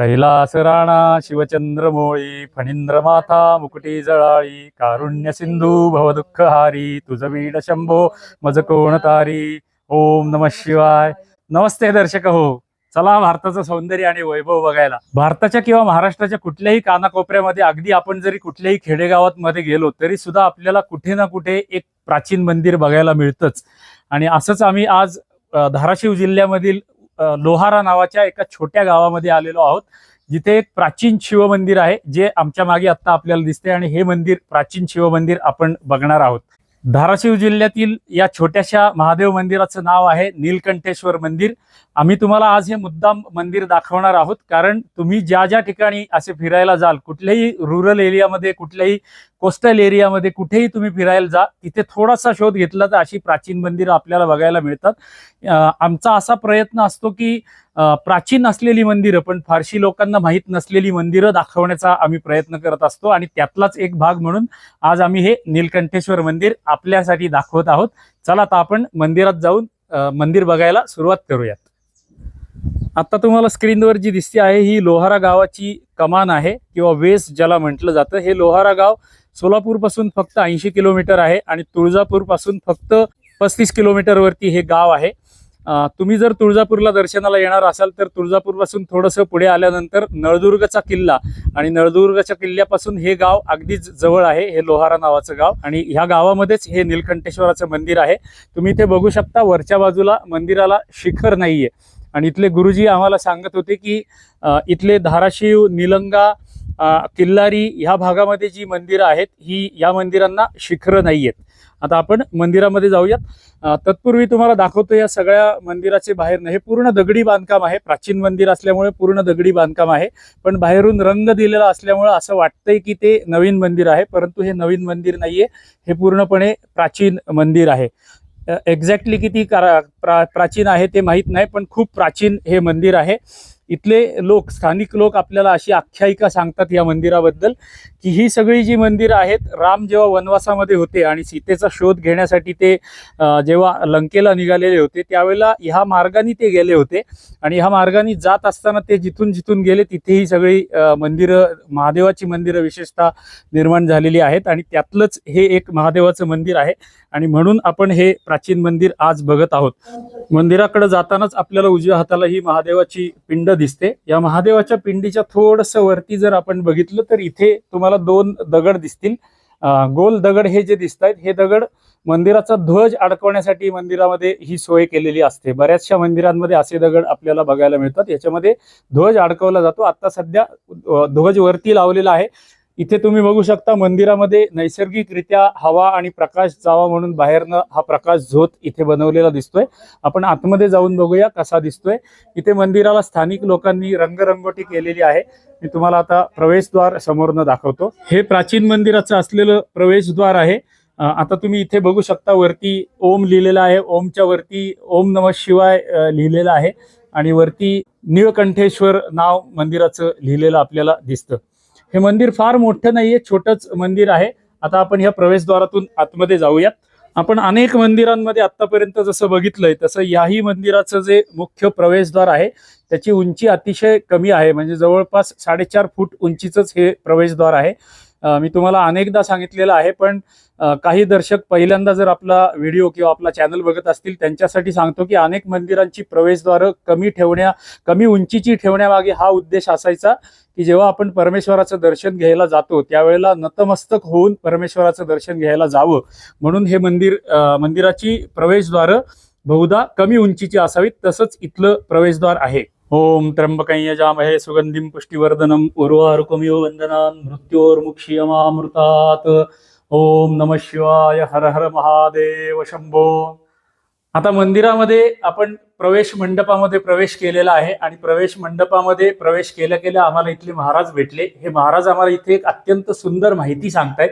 कैलास राणा शिवचंद्र मोळी फणींद्र माथा मुकुटी जळाळी कारुण्य सिंधू भवदुःखहारी तुझ वीड शंभो मज कोण तारी. ओम नम शिवाय. नमस्ते दर्शक हो. चला भारताचं सौंदर्य आणि वैभव बघायला. भारताच्या किंवा महाराष्ट्राच्या कुठल्याही कानाकोपऱ्यामध्ये अगदी आपण जरी कुठल्याही खेडेगावात मध्ये गेलो तरी सुद्धा आपल्याला कुठे ना कुठे एक प्राचीन मंदिर बघायला मिळतंच. आणि असंच आम्ही आज धाराशिव जिल्ह्यामधील लोहारा नावाच्या एका छोट्या गावामध्ये आलेलो आहोत. जिथे एक प्राचीन शिवमंदिर आहे जे आमच्या मागे आता आपल्याला दिसते आणि हे मंदिर प्राचीन शिवमंदिर आपण बघणार आहोत. धाराशिव जिल्ह्यातील या छोट्याशा महादेव मंदिराचं नाव आहे नीलकंठेश्वर मंदिर. आम्ही तुम्हाला आज हे मुद्दाम मंदिर दाखवणार आहोत कारण तुम्ही ज्या ज्या ठिकाणी असे फिरायला जाल कुठल्याही रुरल एरियामध्ये कुठल्याही कोस्टल एरियामध्ये कुठेही तुम्ही फिरायला जा तिथे थोडासा शोध घेतला तर अशी प्राचीन मंदिरं आपल्याला बघायला मिळतात. आमचा असा प्रयत्न असतो की प्राचीन असलेली मंदिरं पण फारशी लोकांना माहीत नसलेली मंदिरं दाखवण्याचा आम्ही प्रयत्न करत असतो आणि त्यातलाच एक भाग म्हणून आज आम्ही हे नीलकंठेश्वर मंदिर आपल्यासाठी दाखवत आहोत. चला आता आपण मंदिरात जाऊन मंदिर बघायला सुरुवात करूयात. आता तुम्हाला स्क्रीनवर जी दिसते आहे ही लोहारा गावाची कमान आहे किंवा वेस ज्याला म्हटलं जातं. हे लोहारा गाव सोलापूरपासून फक्त ऐंशी किलोमीटर आहे आणि तुळजापूरपासून फक्त पस्तीस किलोमीटरवरती हे गाव आहे. तुम्ही जर तुळजापूरला दर्शनाला येणार असाल तर तुळजापूरपासून थोडंसं पुढे आल्यानंतर नळदुर्गचा किल्ला आणि नळदुर्गच्या किल्ल्यापासून हे गाव अगदीच जवळ आहे हे लोहारा नावाचं गाव. आणि ह्या गावामध्येच हे नीलकंठेश्वराचं मंदिर आहे. तुम्ही इथे बघू शकता वरच्या बाजूला मंदिराला शिखर नाहीये. आणि इथले गुरुजी आम्हाला सांगत होते की इथले धाराशिव निलंगा किल्लारी ह्या भागामध्ये जी मंदिरं आहेत ही या मंदिरांना शिखरं नाही आहेत आता आपण मंदिरामध्ये जाऊयात. तत्पूर्वी तुम्हाला दाखवतो या सगळ्या मंदिराचे बाहेर हे पूर्ण दगडी बांधकाम आहे. प्राचीन मंदिर असल्यामुळे पूर्ण दगडी बांधकाम आहे. पण बाहेरून रंग दिलेला असल्यामुळे असं वाटतंय की ते नवीन मंदिर आहे. परंतु हे नवीन मंदिर नाहीये. हे पूर्णपणे प्राचीन मंदिर आहे. एक्झॅक्टली किती करा- प्रा प्राचीन आहे ते माहीत नाही पण खूप प्राचीन हे मंदिर आहे. इथले लोक स्थानिक लोक आपल्याला अशी आख्यायिका सांगतात या मंदिराबद्दल. की ही सगळी जी मंदिरं आहेत राम जेव्हा वनवासामध्ये होते आणि सीतेचा शोध घेण्यासाठी ते जेव्हा लंकेला निघालेले होते त्यावेळेला ह्या मार्गाने ते गेले होते. आणि ह्या मार्गाने जात असताना ते जिथून जिथून गेले तिथे ही सगळी मंदिरं महादेवाची मंदिरं विशेषतः निर्माण झालेली आहेत आणि त्यातलंच हे एक महादेवाचं मंदिर आहे. आणि म्हणून आपण हे प्राचीन मंदिर आज बघत आहोत. मंदिराकडे जातानाच आपल्याला उजव्या हाताला ही महादेवाची पिंड दिसते. या महादेवाच्या पिंडीच्या थोडस वरती जर आपण बघितलं तर इथे तुम्हाला दोन दगड दिसतील. गोल दगड हे जे दिसत आहेत हे दगड मंदिराचा ध्वज अडकवण्यासाठी मंदिरामध्ये ही सोय केलेली असते. बऱ्याचशा मंदिरांमध्ये असे दगड आपल्याला बघायला मिळतात. याच्यामध्ये ध्वज अडकवला जातो. आता सध्या ध्वज वरती लावलेला आहे. इथे तुम्ही बघू शकता मंदिरामध्ये नैसर्गिकरित्या हवा आणि प्रकाश जावा म्हणून बाहेरनं हा प्रकाश झोत इथे बनवलेला दिसतोय. आपण आतमध्ये जाऊन बघूया कसा दिसतोय. इथे मंदिराला स्थानिक लोकांनी रंगरंगोटी केलेली आहे. मी तुम्हाला आता प्रवेशद्वार समोरनं दाखवतो. हे प्राचीन मंदिराचं असलेलं प्रवेशद्वार आहे. आता तुम्ही इथे बघू शकता वरती ओम लिहिलेला आहे. ओमच्या वरती ओम नम शिवाय लिहिलेलं आहे. आणि वरती निळकंठेश्वर नाव मंदिराचं लिहिलेलं आपल्याला दिसतं. हे मंदिर फार मोठं नाहीये छोटंच मंदिर आहे. आता आपण ह्या प्रवेशद्वारातून आतमध्ये जाऊयात. आपण अनेक मंदिरांमध्ये आतापर्यंत जसं बघितलंय तसं याही मंदिराचं जे मुख्य प्रवेशद्वार आहे त्याची उंची अतिशय कमी आहे. म्हणजे जवळपास साडेचार फूट उंचीचंच हे प्रवेशद्वार आहे. मी तुम्हाला अनेकदा सांगितलेलं आहे पण काही दर्शक पहिल्यांदा जर आपला व्हिडिओ किंवा आपला चॅनल बघत असतील त्यांच्यासाठी सांगतो की अनेक मंदिरांची प्रवेशद्वारं कमी ठेवण्या कमी उंचीची ठेवण्यामागे हा उद्देश असायचा की जेव्हा आपण परमेश्वराचं दर्शन घ्यायला जातो त्यावेळेला नतमस्तक होऊन परमेश्वराचं दर्शन घ्यायला जावं. म्हणून हे मंदिर मंदिराची प्रवेशद्वारं बहुधा कमी उंचीची असावीत तसंच इथलं प्रवेशद्वार आहे. ओम त्र्यंबकं यजामहे सुगंधिम पुष्टिवर्धनम उर्वारुकमिव वंदनान मृत्योर्मुक्षीयमामृतात. ओम नम शिवाय हर हर महादेव शंभो. आता मंदिरामध्ये आपण प्रवेश मंडपामध्ये प्रवेश केलेला आहे आणि प्रवेश मंडपामध्ये प्रवेश केल्या केल्या आम्हाला इथले महाराज भेटले. हे महाराज आम्हाला इथे एक अत्यंत सुंदर माहिती सांगतायत.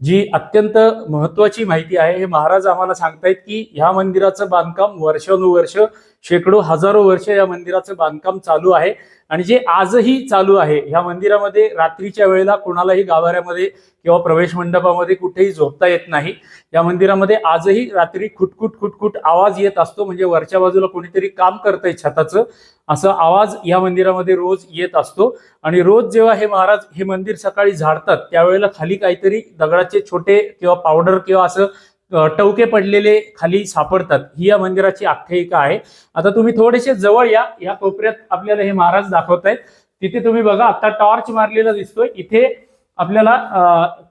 जी अत्यंत महत्वाची माहिती आहे. हे महाराज आम्हाला सांगतायत की ह्या मंदिराचं बांधकाम वर्षानुवर्ष शेकडो हजारो वर्ष या मंदिराचं बांधकाम चालू आहे. आणि जे आजही चालू आहे ह्या मंदिरामध्ये रात्रीच्या वेळेला कोणालाही गाभाऱ्यामध्ये किंवा प्रवेश मंडपामध्ये कुठेही झोपता येत नाही. या मंदिरामध्ये आजही रात्री खुटखुट खुटखुट आवाज येत असतो. म्हणजे वरच्या बाजूला कोणीतरी काम करतंय छताचं असं आवाज या मंदिरामध्ये रोज येत असतो. आणि रोज जेव्हा हे महाराज हे मंदिर सकाळी झाडतात त्यावेळेला खाली काहीतरी दगडाचे छोटे किंवा पावडर किंवा असं टवके पडलेले खाली सापडतात. ही या मंदिराची आख्यायिका आहे. आता तुम्ही थोडेसे जवळ या. या कोपऱ्यात आपल्याला हे महाराज दाखवतायत तिथे तुम्ही बघा आता टॉर्च मारलेला दिसतोय. इथे आपल्याला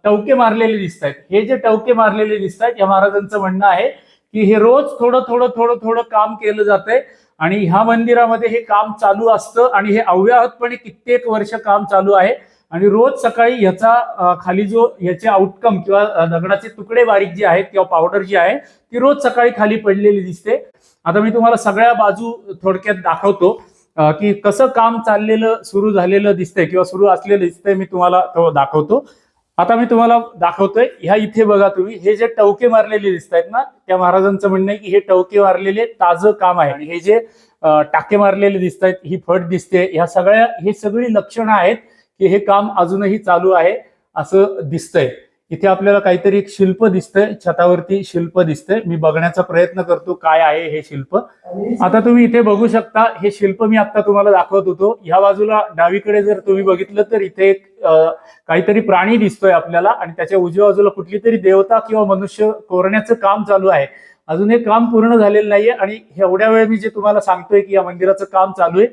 टवके मारलेले दिसत आहेत. हे जे टवके मारलेले दिसत आहेत या महाराजांचं म्हणणं आहे की हे रोज थोडं थोडं थोडं थोडं काम केलं जातंय आणि ह्या मंदिरामध्ये हे काम चालू असतं आणि हे अव्याहतपणे कित्येक वर्ष काम चालू आहे. आणि रोज सकाळी ह्याचा खाली जो ह्याचे आउटकम किंवा दगडाचे तुकडे बारीक जे आहेत किंवा पावडर जी आहे ती रोज सकाळी खाली पडलेली दिसते. आता मी तुम्हाला सगळ्या बाजू थोडक्यात दाखवतो की कसं काम चाललेलं सुरू झालेलं दिसतंय किंवा सुरू असलेलं दिसतंय मी तुम्हाला दाखवतो. आता मी तुम्हाला दाखवतोय ह्या इथे बघा तुम्ही हे जे टवके मारलेले दिसत आहेत ना त्या महाराजांचं म्हणणं आहे की हे टवके मारलेले ताजं काम आहे. आणि हे जे टाके मारलेले दिसत आहेत ही फट दिसते ह्या सगळ्या हे सगळी लक्षणं आहेत. की हे काम अजूनही चालू आहे असं दिसतंय. इथे आपल्याला काहीतरी एक शिल्प दिसतंय छतावरती शिल्प दिसतंय. मी बघण्याचा प्रयत्न करतो काय आहे हे शिल्प. आता तुम्ही इथे बघू शकता हे शिल्प मी आता तुम्हाला दाखवत होतो. ह्या बाजूला डावीकडे जर तुम्ही बघितलं तर इथे एक काहीतरी प्राणी दिसतोय आपल्याला आणि त्याच्या उजव्या बाजूला कुठली तरी देवता किंवा मनुष्य कोरण्याचं काम चालू आहे. अजून हे काम पूर्ण झालेलं नाहीये आणि एवढ्या वेळ मी जे तुम्हाला सांगतोय की या मंदिराचं काम चालू आहे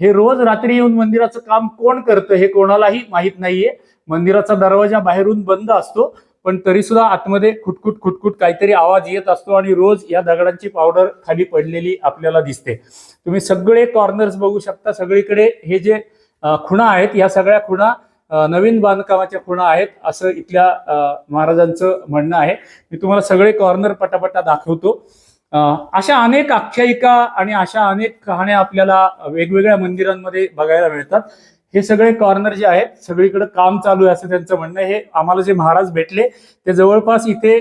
हे रोज रात्री येऊन मंदिराचं काम कोण करतं हे कोणालाही माहीत नाहीये. मंदिराचा दरवाजा बाहेरून बंद असतो पण तरी सुद्धा आतमध्ये खुटखुट खुटखुट काहीतरी आवाज येत असतो आणि रोज या दगडांची पावडर खाली पडलेली आपल्याला दिसते. तुम्ही सगळे कॉर्नर्स बघू शकता. सगळीकडे हे जे खुणा आहेत या सगळ्या खुणा नवीन बांधकामाच्या खुणा आहेत असं इथल्या महाराजांचं म्हणणं आहे. मी तुम्हाला सगळे कॉर्नर पटापटा दाखवतो. अशा अनेक आख्यायिका आणि अशा अनेक कहाण्या आपल्याला वेगवेगळ्या मंदिरांमध्ये बघायला मिळतात. हे सगळे कॉर्नर जे आहेत सगळीकडे काम चालू आहे असं त्यांचं म्हणणं आहे. हे आम्हाला जे महाराज भेटले ते जवळपास इथे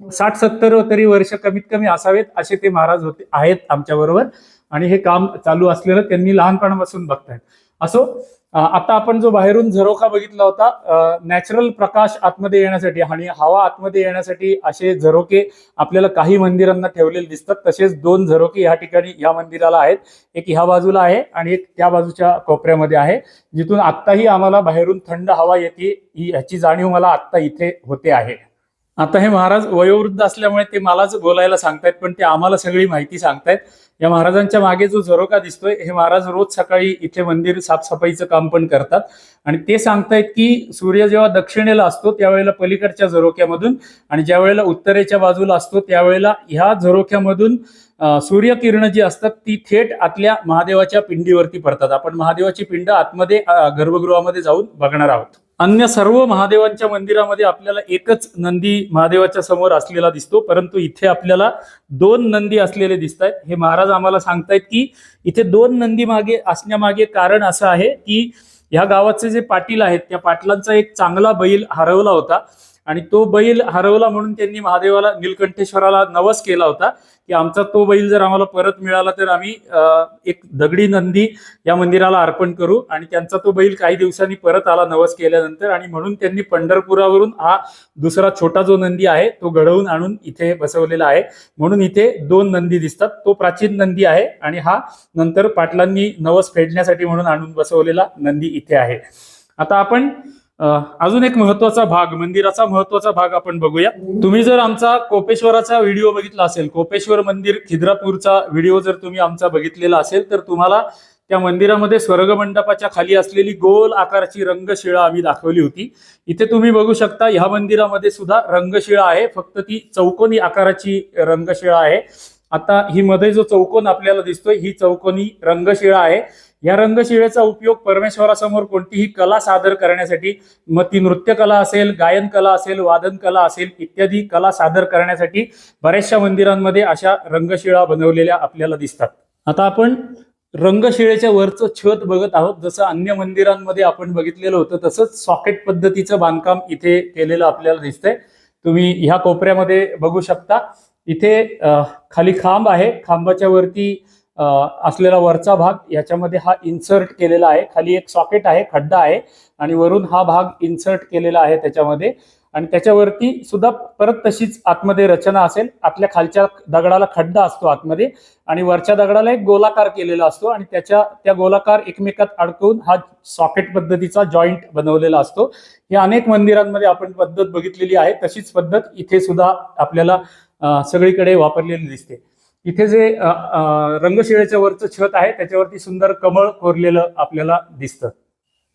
साठ सत्तर तरी वर्ष कमीत कमी असावेत असे ते महाराज होते आहेत आमच्या बरोबर आणि हे काम चालू असलेलं त्यांनी लहानपणापासून बघतायत. असो आता आपण जो बाहेरून झरोखा बघितला होता नॅचरल प्रकाश आतमध्ये येण्यासाठी आणि हवा आतमध्ये येण्यासाठी असे झरोके आपल्याला काही मंदिरांना ठेवलेले दिसतात. तसेच दोन झरोके या ठिकाणी या मंदिराला आहेत. एक ह्या बाजूला आहे आणि एक त्या बाजूच्या कोपऱ्यामध्ये आहे. जिथून आत्ताही आम्हाला बाहेरून थंड हवा येते ही ह्याची जाणीव मला आत्ता इथे होते आहे. आता हे महाराज वयोवृद्ध असल्यामुळे ते मलाच बोलायला सांगतायत पण ते आम्हाला सगळी माहिती सांगतायत. या महाराजांच्या मागे जो झरोका दिसतोय हे महाराज रोज सकाळी इथे मंदिर साफसफाईचं काम पण करतात. आणि ते सांगतायत की सूर्य जेव्हा दक्षिणेला असतो त्यावेळेला पलीकडच्या झरोक्यामधून आणि ज्या वेळेला उत्तरेच्या बाजूला असतो त्यावेळेला ह्या झरोक्यामधून सूर्यकिरण जी असतात ती थेट आतल्या महादेवाच्या पिंडीवरती पडतात. आपण महादेवाची पिंड आतमध्ये गर्भगृहामध्ये जाऊन बघणार आहोत. अन्य सर्व महादेवांच्या मंदिरामध्ये आपल्याला एकच नंदी महादेवाच्या समोर असलेला दिसतो परंतु इथे आपल्याला दोन नंदी असलेले दिसत आहेत हे महाराज आम्हाला सांगतायत की इथे दोन नंदी मागे असण्यामागे कारण असं आहे की ह्या गावाचे जे पाटील आहेत त्या पाटलांचा एक चांगला बैल हरवला होता आणि तो बैल हरवला म्हणून त्यांनी महादेवाला निलकंठेश्वराला नवस केला होता. की आमचा तो बैल जर आम्हाला परत मिळाला तर आम्ही एक दगडी नंदी या मंदिराला अर्पण करू आणि त्यांचा तो बैल काही दिवसांनी परत आला नवस केल्यानंतर आणि म्हणून त्यांनी पंढरपुरावरून हा दुसरा छोटा जो नंदी आहे तो घडवून आणून इथे बसवलेला आहे. म्हणून इथे दोन नंदी दिसतात. तो प्राचीन नंदी आहे आणि हा नंतर पाटलांनी नवस फेडण्यासाठी म्हणून आणून बसवलेला नंदी इथे आहे. आता आपण अजून एक महत्त्वाचा भाग मंदिराचा महत्त्वाचा भाग आपण बघूया. तुम्ही जर आमचा कोपेश्वराचा व्हिडिओ बघितला असेल कोपेश्वर मंदिर खिद्रापूरचा व्हिडिओ जर तुम्ही आमचा बघितलेला असेल तर तुम्हाला त्या मंदिरामध्ये स्वर्ग मंडपाच्या खाली असलेली गोल आकाराची रंगशिळा आम्ही दाखवली होती. इथे तुम्ही बघू शकता ह्या मंदिरामध्ये सुद्धा रंगशिळा आहे फक्त ती चौकोनी आकाराची रंगशिळा आहे. आता ही मध्ये जो चौकोन आपल्याला दिसतोय ही चौकोनी रंगशिळा आहे. या रंगशिळेचा उपयोग परमेश्वरासमोर कोणतीही कला सादर करण्यासाठी मग ती नृत्यकला असेल गायन कला असेल वादन कला असेल इत्यादी कला सादर करण्यासाठी बऱ्याचशा मंदिरांमध्ये अशा रंगशिळा बनवलेल्या आपल्याला दिसतात. आता आपण रंगशिळेच्या वरचं छत बघत आहोत. जसं अन्य मंदिरांमध्ये आपण बघितलेलं होतं तसंच सॉकेट पद्धतीचं बांधकाम इथे केलेलं आपल्याला दिसतंय. तुम्ही ह्या कोपऱ्यामध्ये बघू शकता. इथे खाली खांब आहे. खांबाच्या वरती असलेला वरचा भाग याच्यामध्ये हा इन्सर्ट केलेला आहे. खाली एक सॉकेट आहे खड्डा आहे आणि वरून हा भाग इन्सर्ट केलेला आहे त्याच्यामध्ये. आणि त्याच्यावरती सुद्धा परत तशीच आतमध्ये रचना असेल. आपल्या खालच्या दगडाला खड्डा असतो आतमध्ये आणि वरच्या दगडाला एक गोलाकार केलेला असतो आणि त्याच्या त्या गोलाकार एकमेकात अडकवून हा सॉकेट पद्धतीचा जॉईंट बनवलेला असतो. या अनेक मंदिरांमध्ये आपण पद्धत बघितलेली आहे. तशीच पद्धत इथे सुद्धा आपल्याला सगळीकडे वापरलेली दिसते. इथे जे रंगशिळेच्या वरचं छत आहे त्याच्यावरती सुंदर कमळ कोरलेलं आपल्याला दिसतं.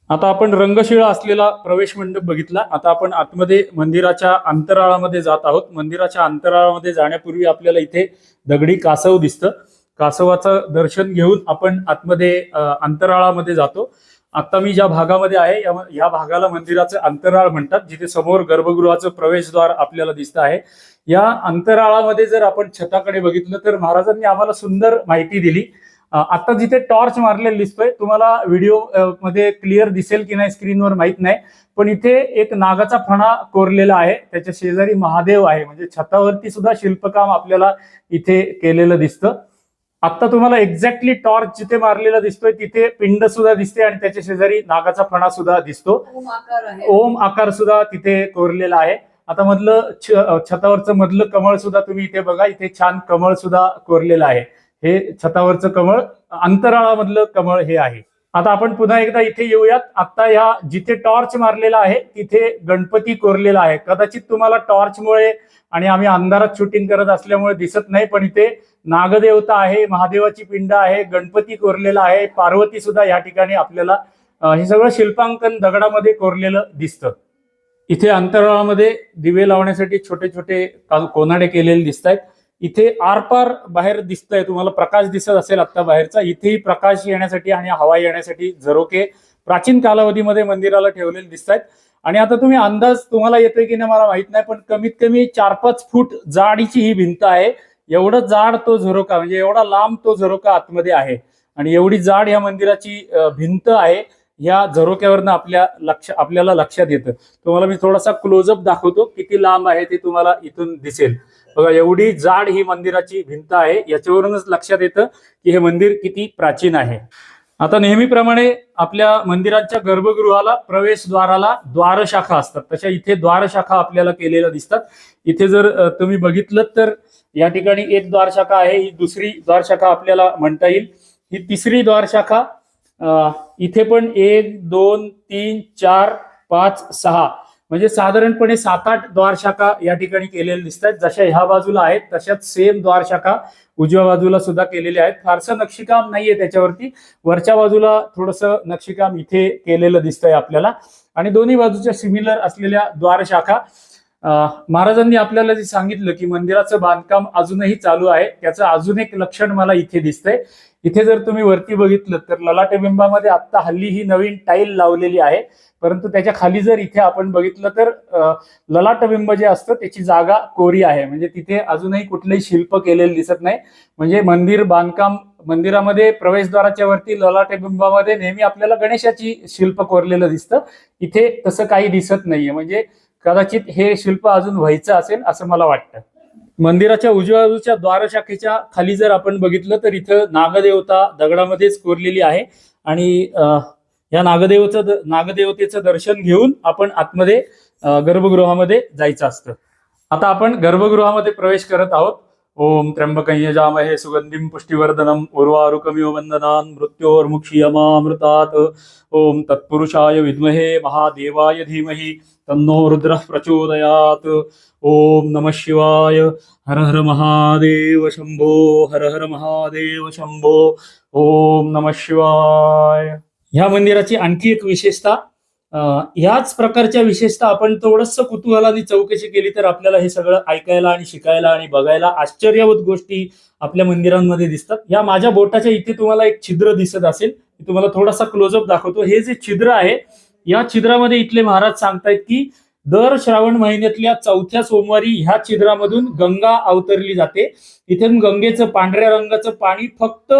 आता आपण रंगशिळा असलेला प्रवेश मंडप बघितला. आता आपण आतमध्ये मंदिराच्या अंतराळामध्ये जात आहोत. मंदिराच्या अंतराळामध्ये जाण्यापूर्वी आपल्याला इथे दगडी कासव दिसतं. कासवाचं दर्शन घेऊन आपण आतमध्ये अंतराळामध्ये जातो. आता मी ज्या भागामध्ये आहे या- या भागाला मंदिराचं अंतराळ म्हणतात. जिथे समोर गर्भगृहाचं प्रवेशद्वार आपल्याला दिसतं आहे. या अंतराळामध्ये जर आपण छताकडे बघितलं तर महाराजांनी आम्हाला सुंदर माहिती दिली. आता जिथे टॉर्च मारलेला दिसतोय तुम्हाला व्हिडिओमध्ये क्लिअर दिसेल की नाही स्क्रीनवर माहीत नाही. पण इथे एक नागाचा फणा कोरलेला आहे त्याच्या शेजारी महादेव आहे. म्हणजे छतावरती सुद्धा शिल्पकाम आपल्याला इथे केलेलं दिसतं. आता तुम्हाला एक्झॅक्टली टॉर्च जिथे मारलेला दिसतोय तिथे पिंड सुद्धा दिसते आणि त्याच्या शेजारी नागाचा फणा सुद्धा दिसतो. ओम आकार सुद्धा तिथे कोरलेला आहे. आता मधलं छतावरचं मधलं कमळ सुद्धा तुम्ही इथे बघा इथे छान कमळ सुद्धा कोरलेलं आहे. हे छतावरचं कमळ अंतराळामधलं कमळ हे आहे. आता आपण पुन्हा एकदा इथे येऊयात. आता ह्या जिथे टॉर्च मारलेला आहे तिथे गणपती कोरलेला आहे. कदाचित तुम्हाला टॉर्चमुळे आणि आम्ही अंधारात शूटिंग करत असल्यामुळे दिसत नाही पण इथे नागदेवता आहे महादेवाची पिंड आहे गणपती कोरलेला आहे पार्वती सुद्धा या ठिकाणी आपल्याला हे सगळं शिल्पांकन दगडामध्ये कोरलेलं दिसतं. इथे अंतराळामध्ये दिवे लावण्यासाठी छोटे छोटे कोनाडे केलेले दिसत आहेत इथे आरपार बाहेर दिसतंय तुम्हाला प्रकाश दिसत असेल आता बाहेरचा. इथेही प्रकाश येण्यासाठी आणि हवा येण्यासाठी झरोके प्राचीन कालावधीमध्ये मंदिराला ठेवलेले दिसत आहेत आणि आता तुम्ही अंदाज तुम्हाला येतोय की नाही मला माहीत नाही पण कमीत कमी चार पाच फूट जाडीची ही भिंत आहे. एवढं जाड तो झरोका म्हणजे एवढा लांब तो झरोका आतमध्ये आहे. आणि एवढी जाड ह्या मंदिराची भिंत आहे. या झरोक्यावरनं आपल्या लक्ष आपल्याला लक्षात येतं. तुम्हाला मी थोडासा क्लोजअप दाखवतो किती लांब आहे ते तुम्हाला इथून दिसेल. बघा एवढी जाड ही मंदिराची भिंत आहे याच्यावरूनच लक्षात येतं की हे मंदिर किती प्राचीन आहे. आता नेहमीप्रमाणे आपल्या मंदिराच्या गर्भगृहाला प्रवेशद्वाराला द्वारशाखा असतात. तशा इथे द्वारशाखा आपल्याला केलेल्या दिसतात. इथे जर तुम्ही बघितलं तर या ठिकाणी एक द्वारशाखा आहे ही दुसरी द्वारशाखा आपल्याला म्हणता येईल. ही तिसरी द्वारशाखा इथे पण एक दोन तीन चार पाच सहा. म्हणजे साधारणपणे सात आठ द्वारशाखा या ठिकाणी केलेल्या दिसत आहेत. जशा ह्या बाजूला आहेत तशाच सेम द्वारशाखा उजव्या बाजूला सुद्धा केलेल्या आहेत. फारसं नक्षीकाम नाहीये त्याच्यावरती. वरच्या बाजूला थोडंसं नक्षीकाम इथे केलेलं दिसतंय आपल्याला. आणि दोन्ही बाजूच्या सिमिलर असलेल्या द्वारशाखा महाराजांनी आपल्याला जे सांगितलं की मंदिराचं बांधकाम अजूनही चालू आहे त्याचं अजून एक लक्षण मला इथे दिसतंय. इथे जर तुम्ही वरती बघितलं तर ललाटबिंबामध्ये आत्ता आता हल्ली ही नवीन टाईल लावलेली आहे. परंतु त्याच्याखाली जर इथे आपण बघितलं तर ललाटबिंब जे असतं त्याची जागा कोरी आहे. म्हणजे तिथे अजूनही कुठलंही शिल्प केलेलं दिसत नाही. म्हणजे मंदिर बांधकाम मंदिरामध्ये प्रवेशद्वाराच्या वरती ललाटबिंबामध्ये नेहमी आपल्याला गणेशाची शिल्प कोरलेलं दिसतं. इथे तसं काही दिसत नाहीये. म्हणजे कदाचित हे शिल्प अजून व्हायचं असेल असं मला वाटतं. मंदिराच्या उजव्या बाजूच्या द्वारशाखेच्या खाली जर आपण बघितलं तर इथं नागदेवता दगडामध्येच कोरलेली आहे. आणि या नागदेवचं नागदेवतेचं दर्शन घेऊन आपण आतमध्ये गर्भगृहामध्ये जायचं असतं. आता आपण गर्भगृहामध्ये प्रवेश करत आहोत. ओम त्र्यंबकं यजामहे सुगंधिम पुष्टिवर्धनम उर्वारुकमिव वंदनान मृत्योर्मुक्षीयमामृतात। ओम तत्पुरुषाय विद्महे महादेवाय धीमहि तन्नो रुद्रः प्रचोदयात्। ओम नमः शिवाय। हर हर महादेव शंभो हर हर महादेव शंभो ओम नमः शिवाय। ह्या मंदिराची आणखी एक विशेषता ह्याच प्रकारच्या विशेषता आपण थोडस कुतूहलाने चौकशी केली तर आपल्याला हे सगळं ऐकायला आणि शिकायला आणि बघायला आश्चर्यवत गोष्टी आपल्या मंदिरांमध्ये दिसतात. या माझ्या बोटाच्या इथे तुम्हाला एक छिद्र दिसत असेल. मी तुम्हाला थोडासा क्लोजअप दाखवतो. हे जे छिद्र आहे या छिद्रामध्ये इथले महाराज सांगतायत की दर श्रावण महिन्यातल्या चौथ्या सोमवारी ह्या छिद्रामधून गंगा अवतरली जाते. इथून गंगेचं पांढऱ्या रंगाचं पाणी फक्त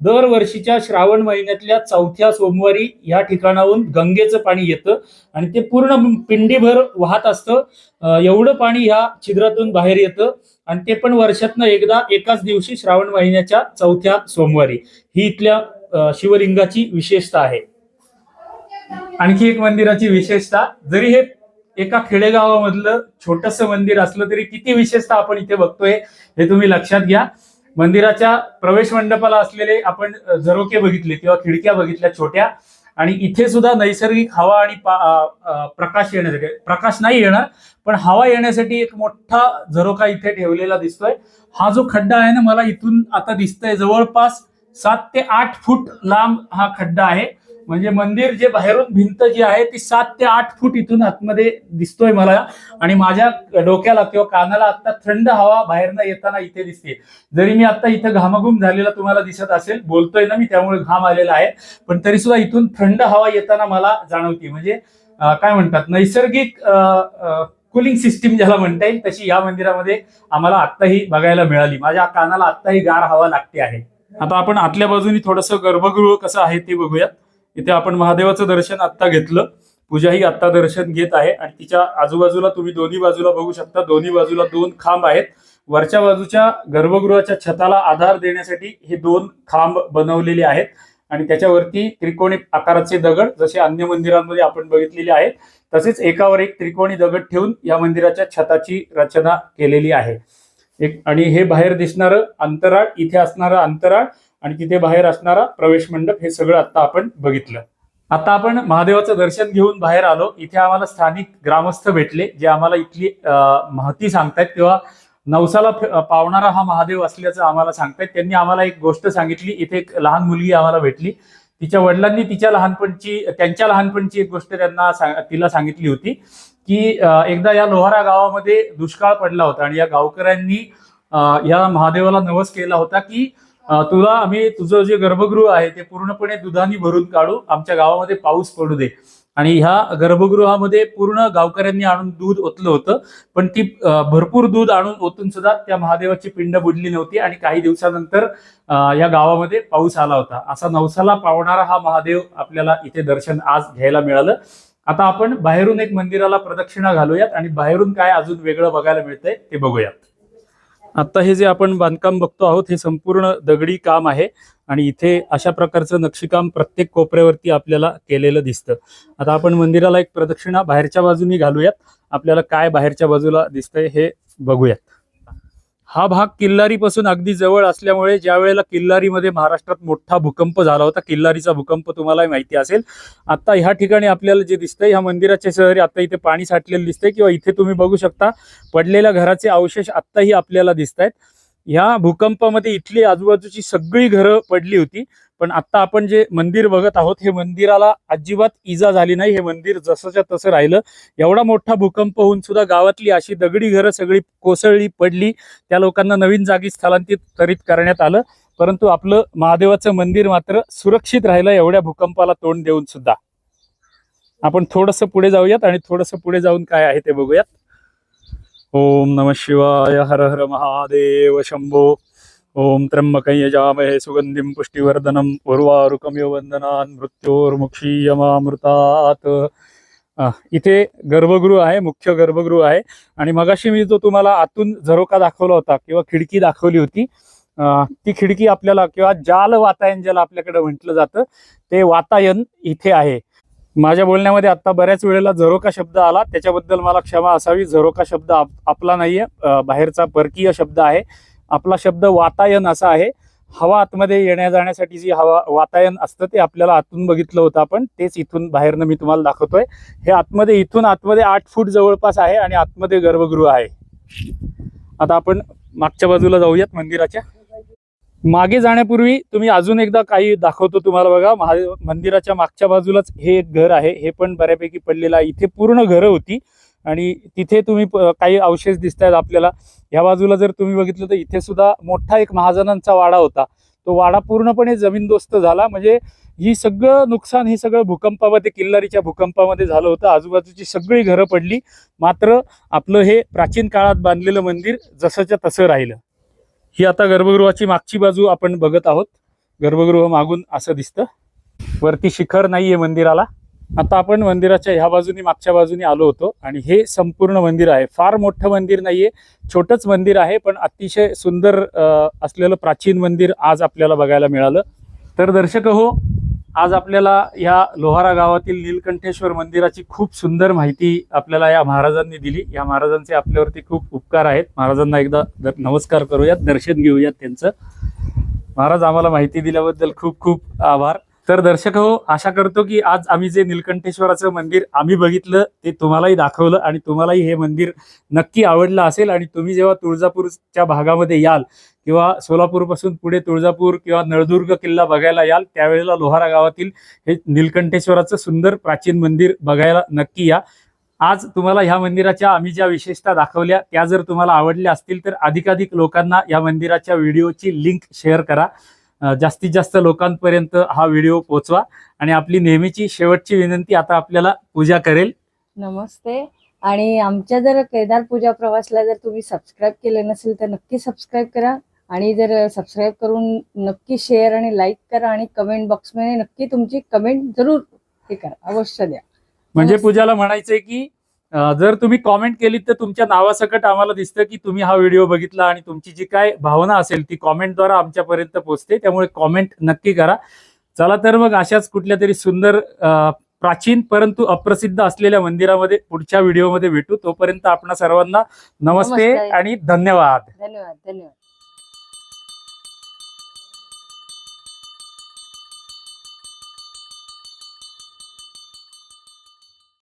दरवर्षीच्या श्रावण महिन्यातल्या चौथ्या सोमवारी ह्या ठिकाणाहून गंगेचं पाणी येतं आणि ते पूर्ण पिंडीभर वाहत असतं. एवढं पाणी ह्या छिद्रातून बाहेर येतं आणि ते पण वर्षातनं एकदा एकाच दिवशी श्रावण महिन्याच्या चौथ्या सोमवारी. ही इथल्या शिवलिंगाची विशेषता आहे. आणखी एक मंदिराची विशेषता जरी हे एका खेडेगावामधलं छोटस मंदिर असलं तरी किती विशेषता आपण इथे बघतोय हे तुम्ही लक्षात घ्या. मंदिराच्या प्रवेश मंडपाला असलेले आपण झरोके बघितले किंवा खिडक्या बघितल्या छोट्या. आणि इथे सुद्धा नैसर्गिक हवा आणि पा- प्रकाश येण्यासाठी प्रकाश नाही येणार पण हवा येण्यासाठी एक मोठा झरोका इथे ठेवलेला दिसतोय. हा जो खड्डा आहे ना मला इथून आता दिसतंय जवळपास सात ते आठ फूट लांब हा खड्डा आहे. म्हणजे मंदिर जे बाहेरून भिंत जी आहे ती सात ते आठ फूट इथून आतमध्ये दिसतोय मला. आणि माझ्या डोक्याला किंवा कानाला आता थंड हवा बाहेरनं येताना इथे दिसते. जरी मी आता इथं घामाघूम झालेला तुम्हाला दिसत असेल बोलतोय ना मी त्यामुळे घाम आलेला आहे. पण तरी सुद्धा इथून थंड हवा येताना मला जाणवते. म्हणजे काय म्हणतात नैसर्गिक कुलिंग सिस्टीम ज्याला म्हणता येईल तशी या मंदिरामध्ये आम्हाला आत्ताही बघायला मिळाली. माझ्या कानाला आत्ताही गार हवा लागते आहे. आता आपण आतल्या बाजूनी थोडंसं गर्भगृह कसं आहे ते बघूयात. इथे आपण महादेवाचं दर्शन आत्ता घेतलं. पूजाही आत्ता दर्शन घेत आहे आणि तिच्या आजूबाजूला तुम्ही दोन्ही बाजूला बघू शकता. दोन्ही बाजूला दोन खांब आहेत. वरच्या बाजूच्या गर्भगृहाच्या छताला आधार देण्यासाठी हे दोन खांब बनवलेले आहेत. आणि त्याच्यावरती त्रिकोणी आकाराचे दगड जसे अन्य मंदिरांमध्ये आपण बघितलेले आहेत तसेच एकावर एक त्रिकोणी दगड ठेवून या मंदिराच्या छताची रचना केलेली आहे. एक आणि हे बाहेर दिसणारं अंतराळ इथे असणारं अंतराळ आणि तिथे बाहेर असणारा प्रवेश मंडप हे सगळं आता आपण बघितलं. आता आपण महादेवाचं दर्शन घेऊन बाहेर आलो. इथे आम्हाला स्थानिक ग्रामस्थ भेटले जे आम्हाला इथली माहिती महती सांगतायत. किंवा नवसाला पावणारा हा महादेव असल्याचं आम्हाला सांगतायत. त्यांनी आम्हाला एक गोष्ट सांगितली. इथे एक लहान मुलगी आम्हाला भेटली. तिच्या वडिलांनी तिच्या लहानपणची त्यांच्या लहानपणची एक गोष्ट त्यांना तिला सांगितली होती की एकदा या लोहारा गावामध्ये दुष्काळ पडला होता आणि या गावकऱ्यांनी या महादेवाला नवस केला होता की तुला आम्ही तुझं जे गर्भगृह आहे ते पूर्णपणे दुधाने भरून काढू. आमच्या गावामध्ये पाऊस पडू दे. आणि ह्या गर्भगृहामध्ये पूर्ण गावकऱ्यांनी आणून दूध ओतलं होतं. पण ती भरपूर दूध आणून ओतून सुद्धा त्या महादेवाची पिंड बुडली नव्हती आणि काही दिवसानंतर या गावामध्ये पाऊस आला होता. असा नवसाला पावणारा हा महादेव आपल्याला इथे दर्शन आज घ्यायला मिळालं. आता आपण बाहेरून एक मंदिराला प्रदक्षिणा घालूयात आणि बाहेरून काय अजून वेगळं बघायला मिळतंय ते बघूयात. आता हे जे आपण बांधकाम बघतो आहोत हे संपूर्ण दगडी काम आहे आणि इथे अशा प्रकारचं नक्षीकाम प्रत्येक कोपऱ्यावरती आपल्याला केलेलं दिसतं. आता आपण मंदिराला एक प्रदक्षिणा बाहेरच्या बाजूनी घालूयात. आपल्याला काय बाहेरच्या बाजूला दिसतंय हे बघूयात. हा भाग किल्लारीपासून अगदी जवळ असल्यामुळे ज्या वेळेला किल्लारीमध्ये महाराष्ट्रात मोठा भूकंप झाला होता किल्लारीचा भूकंप तुम्हाला माहिती असेल. आता ह्या ठिकाणी आपल्याला जे दिसतंय ह्या मंदिराच्या शहरी आता इथे पाणी साठलेलं दिसतंय किंवा इथे तुम्ही बघू शकता पडलेल्या घराचे अवशेष आत्ताही आपल्याला दिसत आहेत ह्या भूकंपामध्ये इथली आजूबाजूची सगळी घरं पडली होती. पण आता आपण जे मंदिर बघत आहोत हे मंदिराला अजिबात इजा झाली नाही. हे मंदिर जसंच्या तसं राहिलं. एवढा मोठा भूकंप होऊन सुद्धा गावातली अशी दगडी घरं सगळी कोसळली पडली. त्या लोकांना नवीन जागी स्थलांतरित करण्यात आलं. परंतु आपलं महादेवाचं मंदिर मात्र सुरक्षित राहिलं एवढ्या भूकंपाला तोंड देऊन सुद्धा. आपण थोडंसं पुढे जाऊयात आणि थोडंसं पुढे जाऊन काय आहे ते बघूयात. ओम नम शिवाय हर हर महादेव शंभो. ओम त्र्यंबकं यजामहे सुगंधिं पुष्टिवर्धनं उर्वारुकमिव वंदनान् मृत्योर्मुक्षीयमामृतात्. इथे गर्भगृह आहे मुख्य गर्भगृह आहे. आणि मगाशी मी जो तुम्हाला आतून झरोका दाखवला होता किंवा खिडकी दाखवली होती ती खिडकी आपल्याला किंवा जाल वातायन ज्याला आपल्याकडे म्हटलं जातं ते वातायन इथे आहे. माझ्या बोलण्यामध्ये आता बऱ्याच वेळेला झरोका शब्द आला त्याच्याबद्दल मला क्षमा असावी. झरोका शब्द आप- आपला नाहीये बाहेरचा परकीय शब्द आहे. आपला शब्द वातायन असा आहे. हवा आतमध्ये येण्या जाण्यासाठी जी हवा वातायन असतं ते आपल्याला आतून बघितलं होतं आपण तेच इथून बाहेरनं मी तुम्हाला दाखवतोय. हे आतमध्ये इथून आतमध्ये आठ फूट जवळपास आहे आणि आतमध्ये गर्भगृह आहे. आता आपण मागच्या बाजूला जाऊयात मंदिराच्या. मागे जाण्यापूर्वी तुम्ही अजून एकदा काही दाखवतो तुम्हाला बघा. महा मंदिराच्या मागच्या बाजूलाच हे एक घर आहे. हे पण बऱ्यापैकी पडलेलं आहे. इथे पूर्ण घरं होती. आणि तिथे तुम्ही प- काही अवशेष दिसत आहेत आपल्याला. ह्या बाजूला जर तुम्ही बघितलं तर इथे सुद्धा मोठा एक महाजनांचा वाडा होता. तो वाडा पूर्णपणे जमीनदोस्त झाला. म्हणजे ही सगळं नुकसान हे सगळं भूकंपामध्ये किल्लारीच्या भूकंपामध्ये झालं होतं. आजूबाजूची सगळी घरं पडली. मात्र आपलं हे प्राचीन काळात बांधलेलं मंदिर जसंच्या तसं राहिलं. ही आता गर्भगृहाची मागची बाजू आपण बघत आहोत. गर्भगृह मागून असं दिसतं. वरती शिखर नाहीये मंदिराला. आता आपण मंदिराच्या ह्या बाजूनी मागच्या बाजूनी आलो होतो आणि हे संपूर्ण मंदिर आहे. फार मोठं मंदिर नाहीये छोटंच मंदिर आहे पण अतिशय सुंदर असलेलं प्राचीन मंदिर आज आपल्याला बघायला मिळालं. तर दर्शक हो आज आपल्याला या लोहारा गावातील नीलकंठेश्वर मंदिराची खूप सुंदर माहिती आपल्याला या महाराजांनी दिली. या महाराजांचे आपल्यावरती खूप उपकार आहेत. महाराजांना एकदा नमस्कार करूयात दर्शन घेऊयात त्यांचं. महाराज आम्हाला माहिती दिल्याबद्दल खूप खूप आभार. तर दर्शक हो आशा करतो की आज आम्ही जे निलकंठेश्वराचं मंदिर आम्ही बघितलं ते तुम्हालाही दाखवलं आणि तुम्हालाही हे मंदिर नक्की आवडलं असेल आणि तुम्ही जेव्हा तुळजापूरच्या भागामध्ये याल किंवा सोलापूरपासून पुढे तुळजापूर किंवा नळदुर्ग किल्ला बघायला याल त्यावेळेला लोहारा गावातील हे निलकंठेश्वराचं सुंदर प्राचीन मंदिर बघायला नक्की या. आज तुम्हाला ह्या मंदिराच्या आम्ही ज्या विशेषता दाखवल्या त्या जर तुम्हाला आवडल्या असतील तर अधिकाधिक लोकांना या मंदिराच्या व्हिडिओची लिंक शेअर करा. जास्तीत जास्त लोकांपर्यंत हा व्हिडिओ पोचवा. आणि आपली नेहमीची शेवटची विनंती आता आपल्याला पूजा करेल. नमस्ते. आणि आमच्या जर केदार पूजा प्रवासला जर तुम्ही सबस्क्राईब केले नसेल तर नक्की सबस्क्राईब करा. आणि जर सबस्क्राईब करून नक्की शेअर आणि लाईक करा आणि कमेंट बॉक्समध्ये नक्की तुमची कमेंट जरूर हे करा. अवश्य द्या. म्हणजे. पूजाला म्हणायचंय की जर तुम्ही कॉमेंट केली तर तुमच्या नावासकट आम्हाला दिसतं की तुम्ही हा व्हिडिओ बघितला आणि तुमची जी काय भावना असेल ती कॉमेंटद्वारा आमच्यापर्यंत पोहोचते. त्यामुळे कॉमेंट नक्की करा. चला तर मग अशाच कुठल्या तरी सुंदर प्राचीन परंतु अप्रसिद्ध असलेल्या मंदिरामध्ये पुढच्या व्हिडिओमध्ये भेटू. तोपर्यंत आपणा सर्वांना नमस्ते नमस्ते. आणि धन्यवाद. धन्यवाद धन्यवाद.